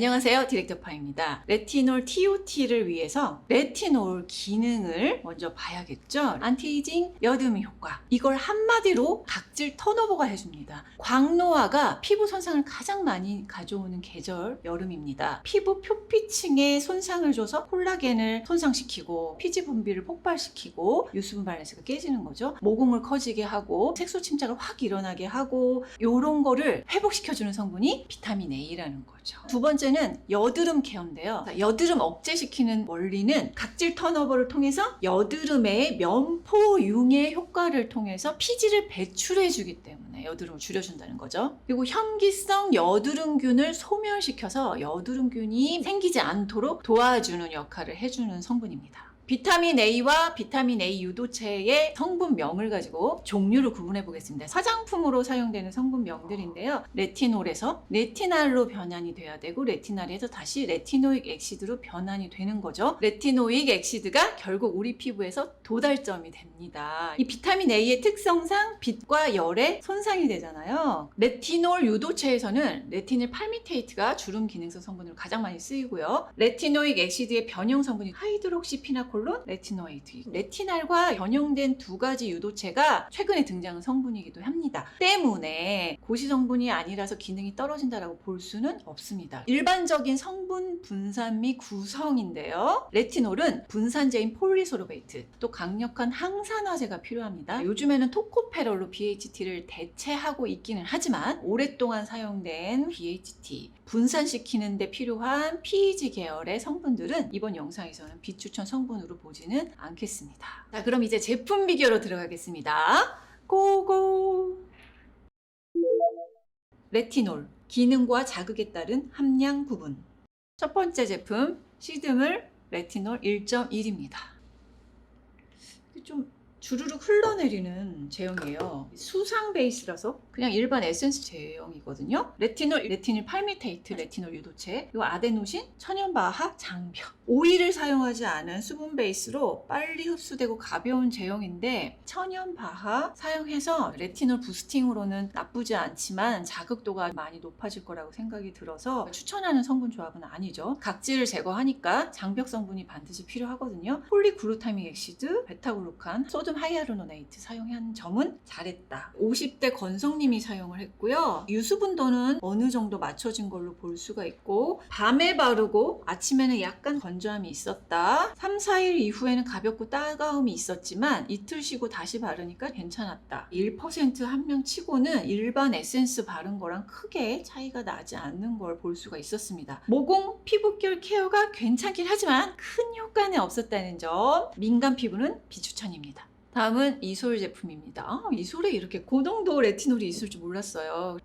안녕하세요. 디렉터파입니다. 레티놀 TOT를 위해서 레티놀 기능을 먼저 봐야겠죠. 안티에이징 여드미 효과. 이걸 한마디로 각질 턴오버가 해줍니다. 광노화가 피부 손상을 가장 많이 가져오는 계절 여름입니다. 피부 표피층에 손상을 줘서 콜라겐을 손상시키고 피지 분비를 폭발시키고 유수분 밸런스가 깨지는 거죠. 모공을 커지게 하고 색소 침착을 확 일어나게 하고 요런 거를 회복시켜주는 성분이 비타민 A라는 거죠. 두 번째 는 여드름 케어인데요. 자, 여드름 억제시키는 원리는 각질 턴오버를 통해서 여드름의 면포 융의 효과를 통해서 피지를 배출해주기 때문에 여드름을 줄여준다는 거죠. 그리고 현기성 여드름균을 소멸시켜서 여드름균이 생기지 않도록 도와주는 역할을 해주는 성분입니다. 비타민 A와 비타민 A 유도체의 성분명을 가지고 종류를 구분해 보겠습니다. 화장품으로 사용되는 성분명들인데요. 레티놀에서 레티날로 변환이 돼야 되고 레티날에서 다시 레티노익 액시드로 변환이 되는 거죠. 레티노익 액시드가 결국 우리 피부에서 도달점이 됩니다. 이 비타민 A의 특성상 빛과 열에 손상이 되잖아요. 레티놀 유도체에서는 레티닐 팔미테이트가 주름 기능성 성분으로 가장 많이 쓰이고요. 레티노익 액시드의 변형 성분이 하이드록시피나콜 론, 레티노이드. 레티날과 변형된 두 가지 유도체가 최근에 등장한 성분이기도 합니다. 때문에 고시 성분이 아니라서 기능이 떨어진다라고 볼 수는 없습니다. 일반적인 성분 분산 및 구성인데요. 레티놀은 분산제인 폴리소르베이트, 또 강력한 항산화제가 필요합니다. 요즘에는 토코페롤로 BHT를 대체하고 있기는 하지만 오랫동안 사용된 BHT, 분산시키는 데 필요한 PEG 계열의 성분들은 이번 영상에서는 비추천 성분으로 보지는 않겠습니다. 자, 그럼 이제 제품 비교로 들어가겠습니다. 고고! 레티놀, 기능과 자극에 따른 함량 구분. 첫 번째 제품, 시드물 레티놀 1.1입니다. 좀 주르륵 흘러내리는 제형이에요. 수상 베이스라서 그냥 일반 에센스 제형이거든요. 레티놀, 레티닐 팔미테이트, 레티놀 유도체, 그리고 아데노신, 천연바하, 장벽. 오일을 사용하지 않은 수분 베이스로 빨리 흡수되고 가벼운 제형인데 천연바하 사용해서 레티놀 부스팅으로는 나쁘지 않지만 자극도가 많이 높아질 거라고 생각이 들어서 추천하는 성분 조합은 아니죠. 각질을 제거하니까 장벽 성분이 반드시 필요하거든요. 폴리글루타믹 액시드, 베타글루칸, 소듐 하이아루노네이트 사용한 점은 잘했다. 50대 건성님 이 사용을 했고요. 유수분도는 어느 정도 맞춰진 걸로 볼 수가 있고 밤에 바르고 아침에는 약간 건조함이 있었다. 3, 4일 이후에는 가볍고 따가움이 있었지만 이틀 쉬고 다시 바르니까 괜찮았다. 1% 함량 치고는 일반 에센스 바른 거랑 크게 차이가 나지 않는 걸 볼 수가 있었습니다. 모공 피부결 케어가 괜찮긴 하지만 큰 효과는 없었다는 점. 민감 피부는 비추천입니다. 다음은 이솔 제품입니다. 아, 이솔에 이렇게 고농도 레티놀이 있을 줄 몰랐어요.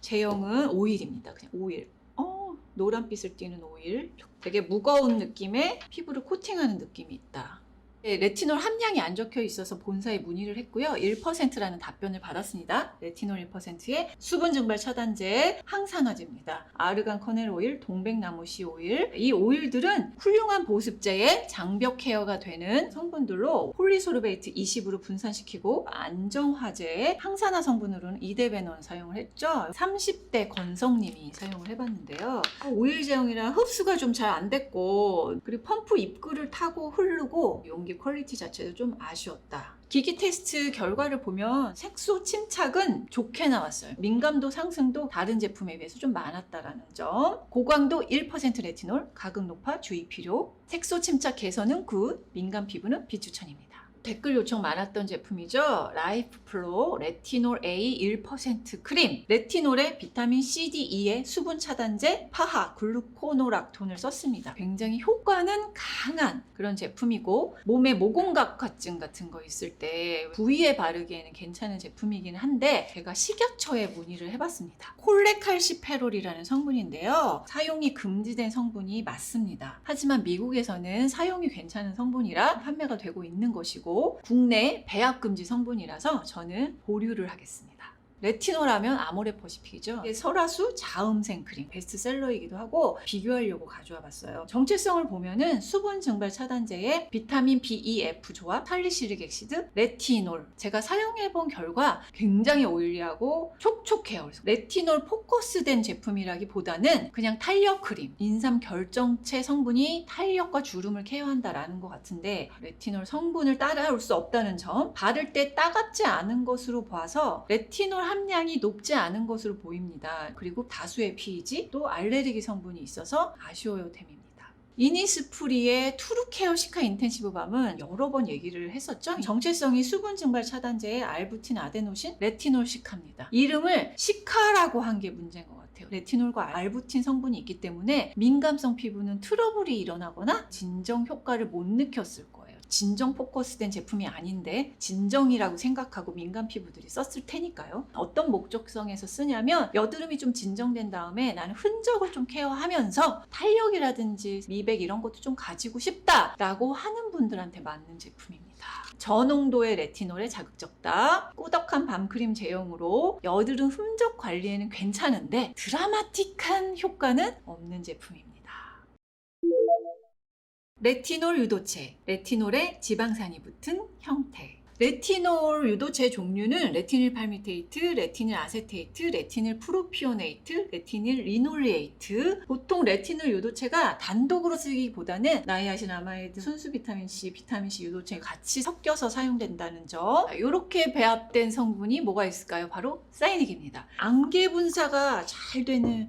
제형은 오일입니다. 그냥 오일. 어, 노란빛을 띠는 오일. 되게 무거운 느낌의 피부를 코팅하는 느낌이 있다. 네, 레티놀 함량이 안 적혀 있어서 본사에 문의를 했고요. 1%라는 답변을 받았습니다. 레티놀 1%에 수분 증발 차단제, 항산화제입니다. 아르간 커넬 오일, 동백나무 씨 오일. 이 오일들은 훌륭한 보습제의 장벽 케어가 되는 성분들로 폴리소르베이트 20으로 분산시키고 안정화제의 항산화 성분으로는 이데베논 사용을 했죠. 30대 건성님이 사용을 해봤는데요. 오일 제형이라 흡수가 좀 잘 안 됐고 그리고 펌프 입구를 타고 흐르고 용기 퀄리티 자체도 좀 아쉬웠다. 기기 테스트 결과를 보면 색소 침착은 좋게 나왔어요. 민감도 상승도 다른 제품에 비해서 좀 많았다라는 점. 고광도 1% 레티놀, 가극 높아 주의 필요. 색소 침착 개선은 굿, 민감 피부는 비추천입니다. 댓글 요청 많았던 제품이죠. 라이프 플로 레티놀 A 1% 크림. 레티놀에 비타민 C, D, E의 수분 차단제, 파하, 글루코노락톤을 썼습니다. 굉장히 효과는 강한 그런 제품이고 몸에 모공각화증 같은 거 있을 때 부위에 바르기에는 괜찮은 제품이긴 한데 제가 식약처에 문의를 해봤습니다. 콜레칼시페롤이라는 성분인데요. 사용이 금지된 성분이 맞습니다. 하지만 미국에서는 사용이 괜찮은 성분이라 판매가 되고 있는 것이고 국내 배합 금지 성분이라서 저는 보류를 하겠습니다. 레티놀 하면 아모레퍼시픽이죠. 이게 설화수 자음생 크림 베스트셀러이기도 하고 비교하려고 가져와 봤어요. 정체성을 보면은 수분 증발 차단제에 비타민 B, E, F 조합, 살리시릭 엑시드, 레티놀 제가 사용해 본 결과 굉장히 오일리하고 촉촉해요. 그래서 레티놀 포커스된 제품이라기보다는 그냥 탄력 크림, 인삼 결정체 성분이 탄력과 주름을 케어한다라는 것 같은데 레티놀 성분을 따라올 수 없다는 점, 바를 때 따갑지 않은 것으로 봐서 레티놀 함량이 높지 않은 것으로 보입니다. 그리고 다수의 피지 또 알레르기 성분이 있어서 아쉬워요 템입니다. 이니스프리의 투르케어 시카 인텐시브 밤은 여러 번 얘기를 했었죠. 정체성이 수분 증발 차단제의 알부틴 아데노신 레티놀 시카입니다. 이름을 시카라고 한 게 문제인 것 같아요. 레티놀과 알부틴 성분이 있기 때문에 민감성 피부는 트러블이 일어나거나 진정 효과를 못 느꼈을 거예요. 진정 포커스된 제품이 아닌데 진정이라고 생각하고 민감 피부들이 썼을 테니까요. 어떤 목적성에서 쓰냐면 여드름이 좀 진정된 다음에 나는 흔적을 좀 케어하면서 탄력이라든지 미백 이런 것도 좀 가지고 싶다라고 하는 분들한테 맞는 제품입니다. 저농도의 레티놀에 자극적다. 꾸덕한 밤크림 제형으로 여드름 흔적 관리에는 괜찮은데 드라마틱한 효과는 없는 제품입니다. 레티놀 유도체, 레티놀에 지방산이 붙은 형태. 레티놀 유도체 종류는 레티닐 팔미테이트, 레티닐 아세테이트, 레티닐 프로피오네이트, 레티닐 리놀리에이트. 보통 레티놀 유도체가 단독으로 쓰기보다는 나이아신아마이드, 순수 비타민 C, 비타민 C 유도체 같이 섞여서 사용된다는 점. 이렇게 배합된 성분이 뭐가 있을까요? 바로 사이닉입니다. 안개 분사가 잘 되는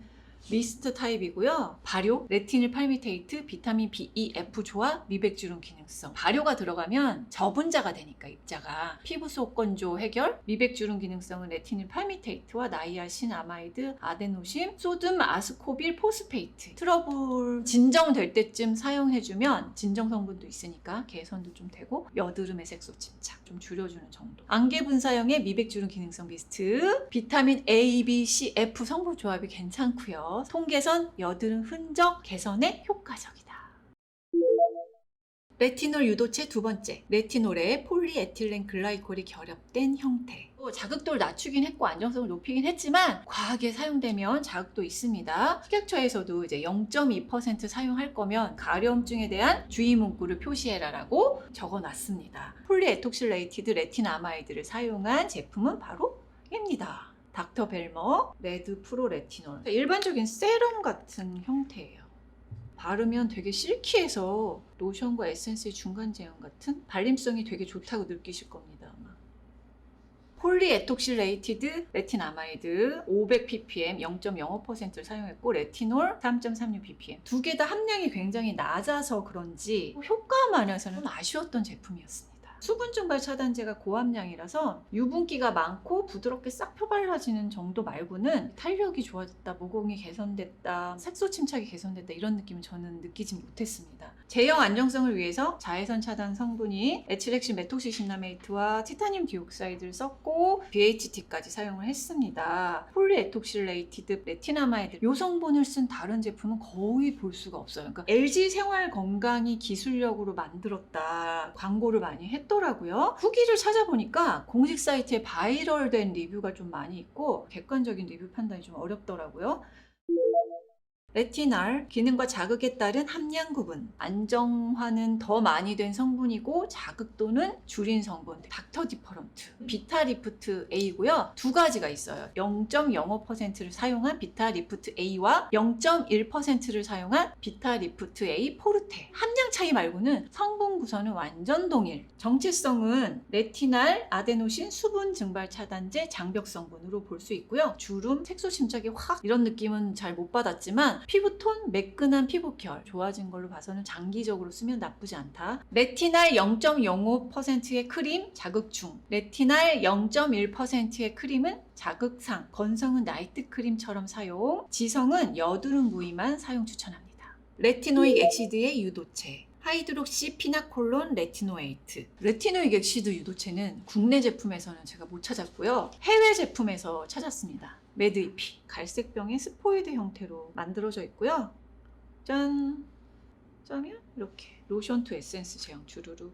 미스트 타입이고요. 발효, 레티닐 팔미테이트, 비타민 B, E, F 조합, 미백주름 기능성. 발효가 들어가면 저분자가 되니까 입자가 피부 속 건조 해결, 미백주름 기능성은 레티닐 팔미테이트와 나이아신, 아마이드, 아데노신, 소듐, 아스코빌, 포스페이트. 트러블 진정될 때쯤 사용해주면 진정 성분도 있으니까 개선도 좀 되고 여드름의 색소 침착 좀 줄여주는 정도. 안개 분사형의 미백주름 기능성 미스트, 비타민 A, B, C, F 성분 조합이 괜찮고요. 통개선, 여드름 흔적 개선에 효과적이다. 레티놀 유도체 두 번째, 레티놀에 폴리에틸렌 글라이콜이 결합된 형태. 또 자극도를 낮추긴 했고 안정성을 높이긴 했지만 과하게 사용되면 자극도 있습니다. 식약처에서도 이제 0.2% 사용할 거면 가려움증에 대한 주의 문구를 표시해라라고 적어놨습니다. 폴리에톡실레이티드 레티나마이드를 사용한 제품은 바로 입니다. 닥터 벨머 레드 프로 레티놀 일반적인 세럼 같은 형태예요. 바르면 되게 실키해서 로션과 에센스의 중간 제형 같은 발림성이 되게 좋다고 느끼실 겁니다. 아마. 폴리에톡실레이티드 레티나마이드 500ppm 0.05%를 사용했고 레티놀 3.36ppm 두 개 다 함량이 굉장히 낮아서 그런지 효과만에서는 아쉬웠던 제품이었습니다. 수분 증발 차단제가 고함량이라서 유분기가 많고 부드럽게 싹 펴발라지는 정도 말고는 탄력이 좋아졌다, 모공이 개선됐다, 색소 침착이 개선됐다 이런 느낌은 저는 느끼지 못했습니다. 제형 안정성을 위해서 자외선 차단 성분인 에틸렉신 메톡시 신나메이트와 티타늄 디옥사이드를 썼고 BHT까지 사용을 했습니다. 폴리에톡실레이티드 레티나마이드 이 성분을 쓴 다른 제품은 거의 볼 수가 없어요. 그러니까 LG 생활 건강이 기술력으로 만들었다 광고를 많이 했 더라고요. 후기를 찾아보니까 공식 사이트에 바이럴된 리뷰가 좀 많이 있고 객관적인 리뷰 판단이 좀 어렵더라고요. 레티날 기능과 자극에 따른 함량 구분. 안정화는 더 많이 된 성분이고 자극도는 줄인 성분. 닥터 디퍼런트. 비타 리프트 A고요. 두 가지가 있어요. 0.05%를 사용한 비타 리프트 A와 0.1%를 사용한 비타 리프트 A 포르테. 함량 차이 말고는 성분 구성은 완전 동일. 정체성은 레티날 아데노신 수분 증발 차단제 장벽 성분으로 볼 수 있고요. 주름 색소 침착이 확 이런 느낌은 잘 못 받았지만 피부톤, 매끈한 피부결 좋아진 걸로 봐서는 장기적으로 쓰면 나쁘지 않다. 레티날 0.05%의 크림 자극중, 레티날 0.1%의 크림은 자극상, 건성은 나이트 크림처럼 사용, 지성은 여드름 부위만 사용 추천합니다. 레티노익 엑시드의 유도체. 하이드록시 피나콜론 레티노에이트. 레티노익 엑시드 유도체는 국내 제품에서는 제가 못 찾았고요. 해외 제품에서 찾았습니다. 매드이피 갈색병의 스포이드 형태로 만들어져 있고요. 짠! 짜면 이렇게 로션 투 에센스 제형 주르르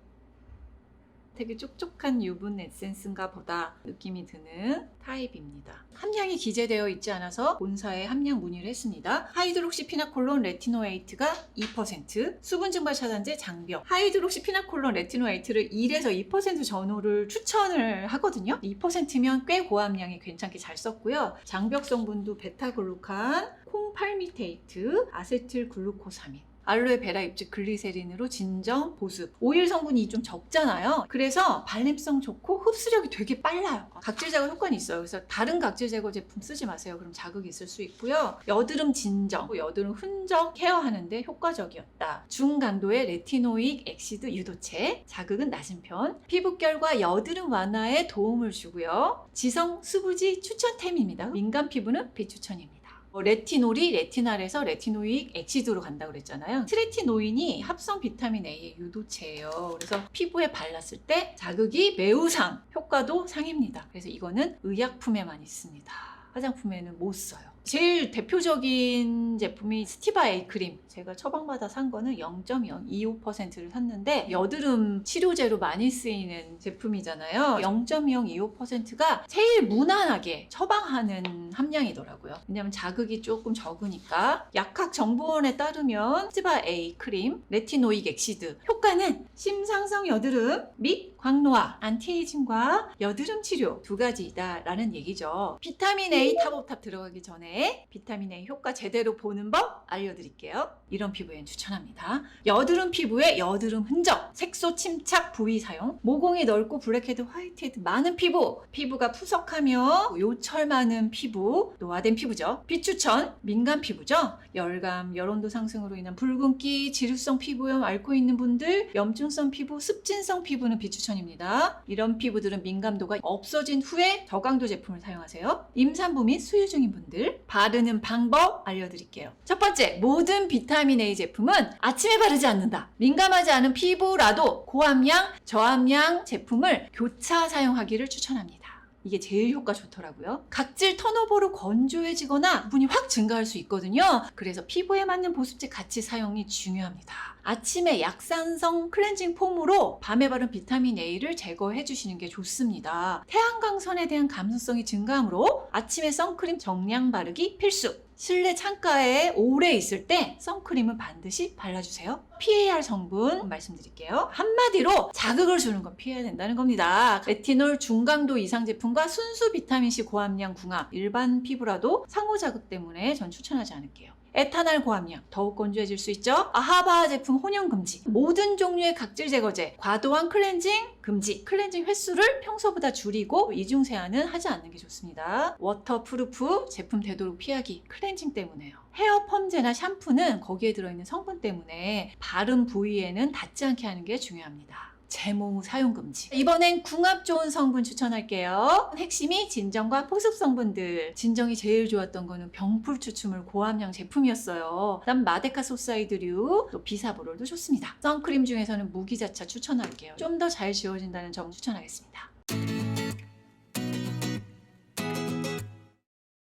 되게 촉촉한 유분 에센스인가 보다 느낌이 드는 타입입니다. 함량이 기재되어 있지 않아서 본사에 함량 문의를 했습니다. 하이드록시 피나콜론 레티노에이트가 2%, 수분 증발 차단제 장벽. 하이드록시 피나콜론 레티노에이트를 1에서 2% 전후를 추천을 하거든요. 2%면 꽤 고함량이 괜찮게 잘 썼고요. 장벽 성분도 베타글루칸, 콩팔미테이트, 아세틸 글루코사민. 알로에 베라 잎즙 글리세린으로 진정, 보습. 오일 성분이 좀 적잖아요. 그래서 발림성 좋고 흡수력이 되게 빨라요. 각질 제거 효과는 있어요. 그래서 다른 각질 제거 제품 쓰지 마세요. 그럼 자극이 있을 수 있고요. 여드름 진정, 여드름 흔적 케어하는데 효과적이었다. 중강도의 레티노익 엑시드 유도체, 자극은 낮은 편, 피부결과 여드름 완화에 도움을 주고요. 지성 수부지 추천템입니다. 민감 피부는 비추천입니다. 어, 레티놀이 레티날에서 레티노익 엑시드로 간다고 그랬잖아요. 트레티노인이 합성 비타민 A의 유도체예요. 그래서 피부에 발랐을 때 자극이 매우 상, 효과도 상입니다. 그래서 이거는 의약품에만 있습니다. 화장품에는 못 써요. 제일 대표적인 제품이 스티바 에이 크림. 제가 처방받아 산 거는 0.025%를 샀는데 여드름 치료제로 많이 쓰이는 제품이잖아요. 0.025%가 제일 무난하게 처방하는 함량이더라고요. 왜냐면 자극이 조금 적으니까 약학 정보원에 따르면 스티바 A 크림, 레티노익 엑시드 효과는 심상성 여드름 및 광노화, 안티에이징과 여드름 치료 두 가지이다라는 얘기죠. 비타민 A 탑업탑 들어가기 전에 비타민 A 효과 제대로 보는 법 알려드릴게요. 이런 피부엔 추천합니다. 여드름 피부에 여드름 흔적, 색소 침착 부위 사용, 모공이 넓고 블랙헤드, 화이트헤드 많은 피부, 피부가 푸석하며 요철 많은 피부, 노화된 피부죠. 비추천, 민감 피부죠. 열감, 열온도 상승으로 인한 붉은기, 지루성 피부염 앓고 있는 분들, 염증성 피부, 습진성 피부는 비추천입니다. 이런 피부들은 민감도가 없어진 후에 저강도 제품을 사용하세요. 임산부 및 수유 중인 분들, 바르는 방법 알려드릴게요. 첫 번째, 모든 비타민 A 제품은 아침에 바르지 않는다. 민감하지 않은 피부라도 고함량, 저함량 제품을 교차 사용하기를 추천합니다. 이게 제일 효과 좋더라고요. 각질 턴오버로 건조해지거나 분이 확 증가할 수 있거든요. 그래서 피부에 맞는 보습제 같이 사용이 중요합니다. 아침에 약산성 클렌징 폼으로 밤에 바른 비타민 A를 제거해 주시는 게 좋습니다. 태양광선에 대한 감수성이 증가하므로 아침에 선크림 정량 바르기 필수. 실내 창가에 오래 있을 때 선크림은 반드시 발라주세요. PAR 성분 말씀드릴게요. 한마디로 자극을 주는 건 피해야 된다는 겁니다. 레티놀 중강도 이상 제품과 순수 비타민C 고함량 궁합 일반 피부라도 상호 자극 때문에 전 추천하지 않을게요. 에탄올 고함량 더욱 건조해질 수 있죠. 아하바 제품 혼용 금지. 모든 종류의 각질 제거제 과도한 클렌징 금지. 클렌징 횟수를 평소보다 줄이고 이중 세안은 하지 않는 게 좋습니다. 워터프루프 제품 되도록 피하기. 클렌징 때문에요. 헤어 펌제나 샴푸는 거기에 들어있는 성분 때문에 바른 부위에는 닿지 않게 하는 게 중요합니다. 제모 사용 금지. 이번엔 궁합 좋은 성분 추천할게요. 핵심이 진정과 포습 성분들. 진정이 제일 좋았던 거는 병풀 추출물 고함량 제품이었어요. 그다음 마데카 소사이드류, 또 비사보롤도 좋습니다. 선크림 중에서는 무기자차 추천할게요. 좀 더 잘 지워진다는 점 추천하겠습니다.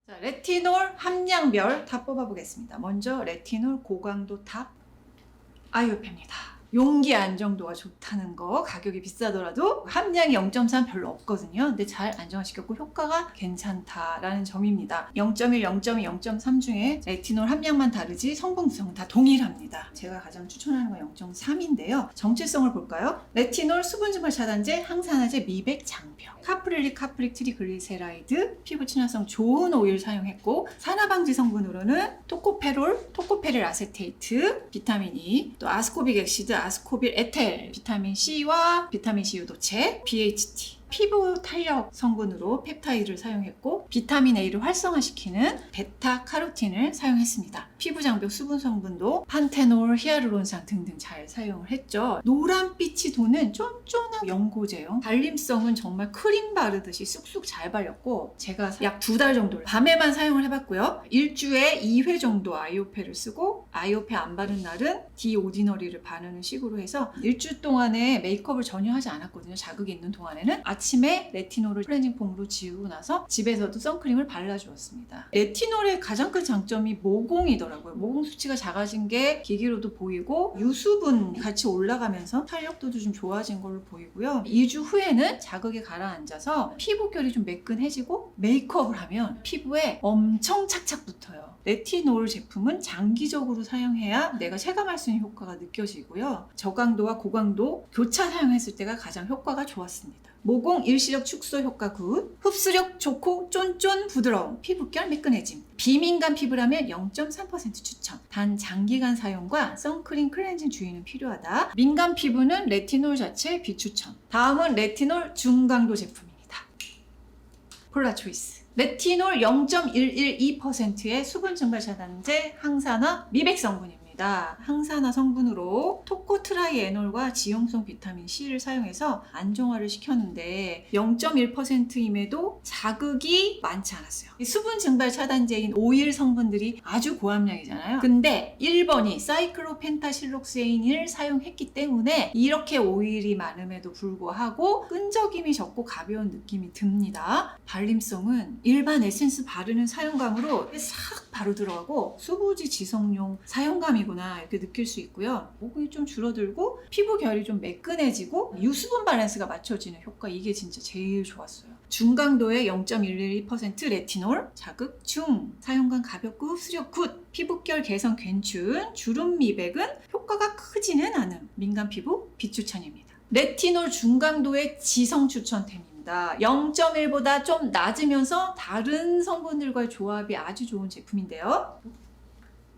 자, 레티놀 함량별 다 뽑아보겠습니다. 먼저 레티놀 고강도 탑 아이오페입니다. 용기 안정도가 좋다는 거 가격이 비싸더라도 함량이 0.3 별로 없거든요. 근데 잘 안정화시켰고 효과가 괜찮다라는 점입니다. 0.1, 0.2, 0.3 중에 레티놀 함량만 다르지 성분 구성은 다 동일합니다. 제가 가장 추천하는 건 0.3인데요. 정체성을 볼까요? 레티놀 수분 증발 차단제, 항산화제, 미백, 장벽, 카프릴릭, 카프릭, 트리글리세라이드, 피부 친화성 좋은 오일 사용했고 산화 방지 성분으로는 토코페롤, 토코페릴 아세테이트, 비타민 E, 또 아스코빅 엑시드, 아스코빌 에텔, 비타민 C와 비타민 C 유도체, BHT. 피부 탄력 성분으로 펩타이드를 사용했고 비타민 A를 활성화시키는 베타 카로틴을 사용했습니다. 피부 장벽 수분 성분도 판테놀, 히아루론산 등등 잘 사용을 했죠. 노란빛이 도는 쫀쫀한 연고제요. 발림성은 정말 크림 바르듯이 쑥쑥 잘 발렸고 제가 약 두 달 정도 밤에만 사용을 해봤고요. 일주에 2회 정도 아이오페를 쓰고 아이오페 안 바른 날은 디오디너리를 바르는 식으로 해서 일주 동안에 메이크업을 전혀 하지 않았거든요. 자극이 있는 동안에는 아침에 레티놀을 클렌징 폼으로 지우고 나서 집에서도 선크림을 발라주었습니다. 레티놀의 가장 큰 장점이 모공이더라고요. 모공 수치가 작아진 게 기기로도 보이고 유수분 같이 올라가면서 탄력도도 좀 좋아진 걸로 보이고요. 2주 후에는 자극에 가라앉아서 피부결이 좀 매끈해지고 메이크업을 하면 피부에 엄청 착착 붙어요. 레티놀 제품은 장기적으로 사용해야 내가 체감할 수 있는 효과가 느껴지고요. 저강도와 고강도 교차 사용했을 때가 가장 효과가 좋았습니다. 모공 일시력 축소 효과 굿, 흡수력 좋고 쫀쫀 부드러움, 피부결 매끈해짐. 비민감 피부라면 0.3% 추천. 단 장기간 사용과 선크림 클렌징 주의는 필요하다. 민감 피부는 레티놀 자체 비추천. 다음은 레티놀 중강도 제품입니다. 폴라 초이스. 레티놀 0.112%의 수분 증발 차단제, 항산화, 미백 성분입니다. 항산화 성분으로 토코 트라이에놀과 지용성 비타민 C를 사용해서 안정화를 시켰는데 0.1%임에도 자극이 많지 않았어요. 이 수분 증발 차단제인 오일 성분들이 아주 고함량이잖아요. 근데 1번이 사이클로펜타실록세인을 사용했기 때문에 이렇게 오일이 많음에도 불구하고 끈적임이 적고 가벼운 느낌이 듭니다. 발림성은 일반 에센스 바르는 사용감으로 싹 바로 들어가고 수부지 지성용 사용감이 구나 이렇게 느낄 수 있고요. 모공이 좀 줄어들고 피부 결이 좀 매끈해지고 유수분 밸런스가 맞춰지는 효과 이게 진짜 제일 좋았어요. 중강도의 0.112% 레티놀, 자극 중, 사용감 가볍고 흡수력 굿, 피부결 개선 괜춘, 주름 미백은 효과가 크지는 않음, 민감 피부 비추천입니다. 레티놀 중강도의 지성 추천템입니다. 0.1보다 좀 낮으면서 다른 성분들과의 조합이 아주 좋은 제품인데요.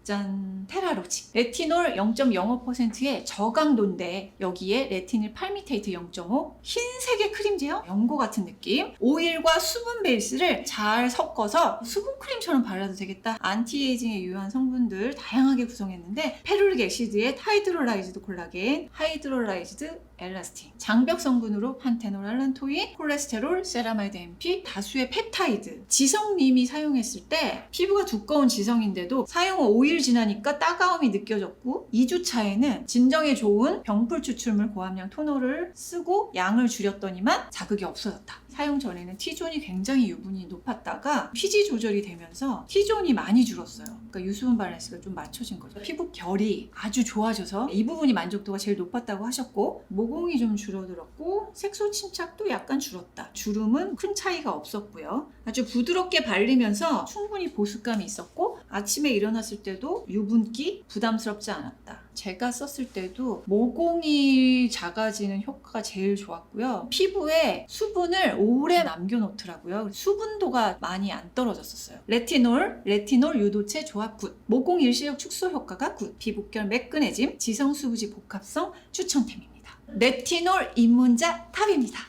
짠 테라로직. 레티놀 0.05%의 저강도인데 여기에 레티놀 팔미테이트 0.5 흰색의 크림제요 연고 같은 느낌? 오일과 수분 베이스를 잘 섞어서 수분 크림처럼 발라도 되겠다. 안티에이징에 유효한 성분들 다양하게 구성했는데 페루릭 액시드에 하이드롤라이즈드 콜라겐 하이드롤라이즈드 엘라스틴, 장벽 성분으로 판테놀, 알란토인, 콜레스테롤, 세라마이드 MP, 다수의 펩타이드. 지성님이 사용했을 때 피부가 두꺼운 지성인데도 사용 후 5일 지나니까 따가움이 느껴졌고 2주 차에는 진정에 좋은 병풀 추출물 고함량 토너를 쓰고 양을 줄였더니만 자극이 없어졌다. 사용 전에는 T존이 굉장히 유분이 높았다가 피지 조절이 되면서 T존이 많이 줄었어요. 그러니까 유수분 밸런스가 좀 맞춰진 거죠. 피부 결이 아주 좋아져서 이 부분이 만족도가 제일 높았다고 하셨고 모공이 좀 줄어들었고 색소 침착도 약간 줄었다. 주름은 큰 차이가 없었고요. 아주 부드럽게 발리면서 충분히 보습감이 있었고 아침에 일어났을 때도 유분기 부담스럽지 않았다. 제가 썼을 때도 모공이 작아지는 효과가 제일 좋았고요. 피부에 수분을 오래 남겨놓더라고요. 수분도가 많이 안 떨어졌었어요. 레티놀, 레티놀 유도체 조합 굿. 모공 일시력 축소 효과가 굿. 피부결 매끈해짐, 지성수부지 복합성 추천템입니다. 레티놀 입문자 탑입니다.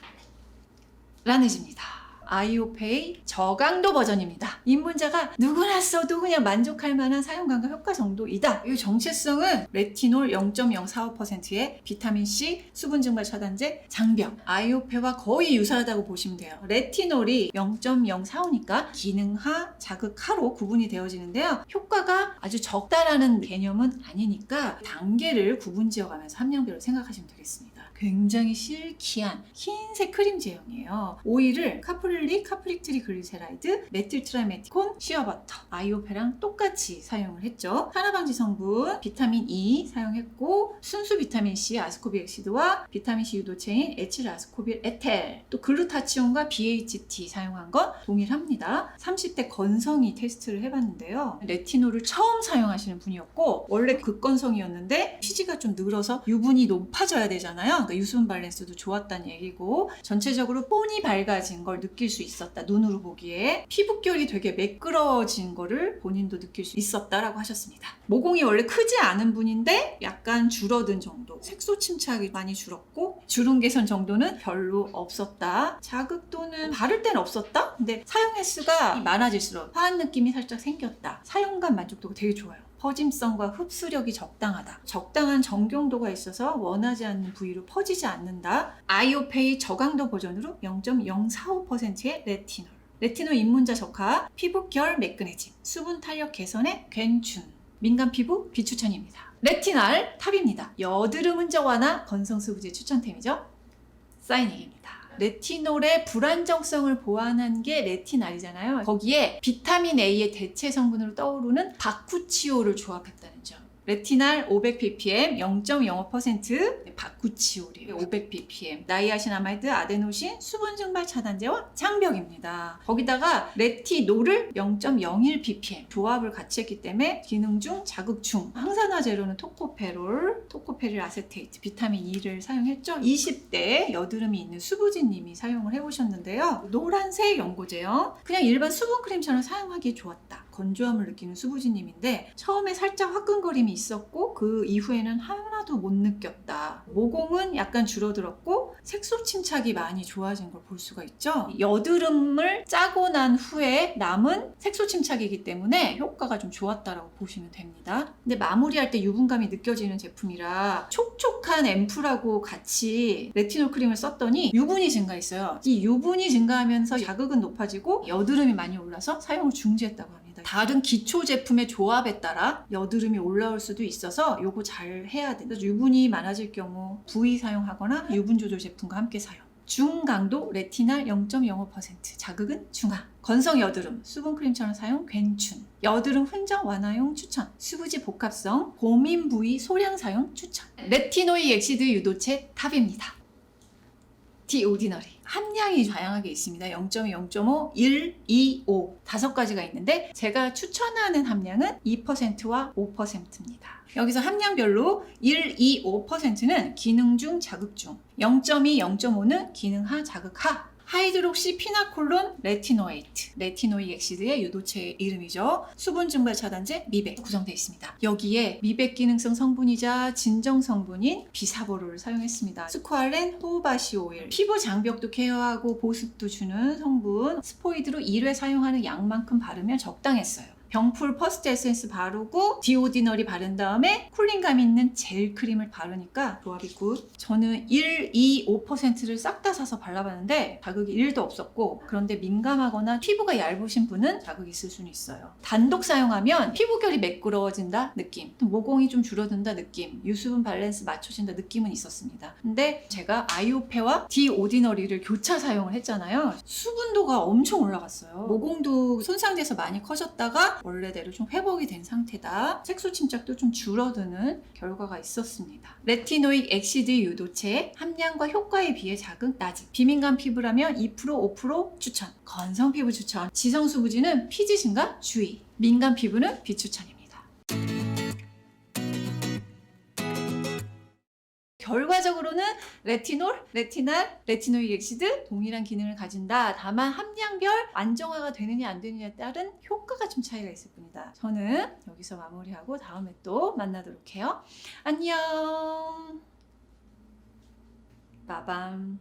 라네즈입니다. 아이오페이 저강도 버전입니다. 입문자가 누구나 써도 그냥 만족할 만한 사용감과 효과 정도이다. 이 정체성은 레티놀 0.045%의 비타민C 수분 증발 차단제 장벽 아이오페와 거의 유사하다고 보시면 돼요. 레티놀이 0.045니까 기능하, 자극하로 구분이 되어지는데요. 효과가 아주 적다라는 개념은 아니니까 단계를 구분 지어가면서 함량별로 생각하시면 되겠습니다. 굉장히 실키한 흰색 크림 제형이에요. 오일을 카플릭, 카플릭트리 글리세라이드, 메틸 트라메티콘, 시어버터, 아이오페랑 똑같이 사용을 했죠. 산화방지 성분, 비타민 E 사용했고 순수 비타민 C 아스코빅 액시드와 비타민 C 유도체인 에틸 아스코빌 에텔, 또 글루타치온과 BHT 사용한 건 동일합니다. 30대 건성이 테스트를 해봤는데요. 레티놀을 처음 사용하시는 분이었고 원래 극건성이었는데 피지가 좀 늘어서 유분이 높아져야 되잖아요. 그러니까 유수분 밸런스도 좋았다는 얘기고 전체적으로 폰이 밝아진 걸 느낄 수 있었다. 눈으로 보기에 피부결이 되게 매끄러워진 거를 본인도 느낄 수 있었다라고 하셨습니다. 모공이 원래 크지 않은 분인데 약간 줄어든 정도. 색소 침착이 많이 줄었고 주름 개선 정도는 별로 없었다. 자극도는 바를 땐 없었다. 근데 사용 횟수가 많아질수록 화한 느낌이 살짝 생겼다. 사용감 만족도가 되게 좋아요. 퍼짐성과 흡수력이 적당하다. 적당한 정경도가 있어서 원하지 않는 부위로 퍼지지 않는다. 아이오페이 저강도 버전으로 0.045%의 레티놀. 레티놀 입문자 적합, 피부결 매끈해짐, 수분 탄력 개선에 괜춘. 민감 피부 비추천입니다. 레티날 탑입니다. 여드름 흔적 완화 건성수부지 추천템이죠. 사인액입니다. 레티놀의 불안정성을 보완한 게 레티날이잖아요. 거기에 비타민 A의 대체 성분으로 떠오르는 바쿠치올을 조합했다는 점. 레티날 500ppm 0.05% 바쿠치올이에요. 500ppm 나이아신아마이드, 아데노신, 수분 증발 차단제와 장벽입니다. 거기다가 레티놀을 0.01ppm 조합을 같이 했기 때문에 기능 중 자극 중 항산화 제로는 토코페롤, 토코페릴 아세테이트, 비타민 E를 사용했죠. 20대 여드름이 있는 수부진님이 사용을 해보셨는데요. 노란색 연고제요. 그냥 일반 수분 크림처럼 사용하기에 좋았다. 건조함을 느끼는 수부지님인데 처음에 살짝 화끈거림이 있었고 그 이후에는 하나도 못 느꼈다. 모공은 약간 줄어들었고 색소 침착이 많이 좋아진 걸 볼 수가 있죠. 여드름을 짜고 난 후에 남은 색소 침착이기 때문에 효과가 좀 좋았다라고 보시면 됩니다. 근데 마무리할 때 유분감이 느껴지는 제품이라 촉촉한 앰플하고 같이 레티놀 크림을 썼더니 유분이 증가했어요. 이 유분이 증가하면서 자극은 높아지고 여드름이 많이 올라서 사용을 중지했다고 합니다. 다른 기초 제품의 조합에 따라 여드름이 올라올 수도 있어서 요거 잘 해야 된다. 유분이 많아질 경우 부위 사용하거나 유분 조절 제품과 함께 사용. 중강도 레티날 0.05% 자극은 중하 건성 여드름 수분 크림처럼 사용 괜춘. 여드름 흔적 완화용 추천. 수부지 복합성 고민 부위 소량 사용 추천. 레티노이 엑시드 유도체 탑입니다 디 오디너리 함량이 다양하게 있습니다. 0.2, 0.5, 1, 2, 5 다섯 가지가 있는데 제가 추천하는 함량은 2%와 5%입니다. 여기서 함량별로 1, 2, 5%는 기능 중 자극 중 0.2, 0.5는 기능 하 자극 하 하이드록시 피나콜론 레티노에이트 레티노이 엑시드의 유도체 이름이죠. 수분 증발 차단제 미백 구성되어 있습니다. 여기에 미백 기능성 성분이자 진정 성분인 비사보로를 사용했습니다. 스쿠알렌 호바시 오일 피부 장벽도 케어하고 보습도 주는 성분 스포이드로 1회 사용하는 양만큼 바르면 적당했어요. 병풀 퍼스트 에센스 바르고 디오디너리 바른 다음에 쿨링감 있는 젤 크림을 바르니까 조합이 굿. 저는 1, 2, 5%를 싹 다 사서 발라봤는데 자극이 1도 없었고 그런데 민감하거나 피부가 얇으신 분은 자극이 있을 수는 있어요. 단독 사용하면 피부결이 매끄러워진다 느낌, 또 모공이 좀 줄어든다 느낌, 유수분 밸런스 맞춰진다 느낌은 있었습니다. 근데 제가 아이오페와 디오디너리를 교차 사용을 했잖아요. 수분도가 엄청 올라갔어요. 모공도 손상돼서 많이 커졌다가 원래대로 좀 회복이 된 상태다. 색소 침착도 좀 줄어드는 결과가 있었습니다. 레티노익 엑시드 유도체 함량과 효과에 비해 자극 낮음. 비민감 피부라면 2% 5% 추천. 건성 피부 추천. 지성 수부지는 피지 증가 주의. 민감 피부는 비추천입니다. 결과적으로는 레티놀, 레티날, 레티노익 엑시드 동일한 기능을 가진다. 다만 함량별 안정화가 되느냐 안 되느냐에 따른 효과가 좀 차이가 있을 뿐이다. 저는 여기서 마무리하고 다음에 또 만나도록 해요. 안녕. 빠밤.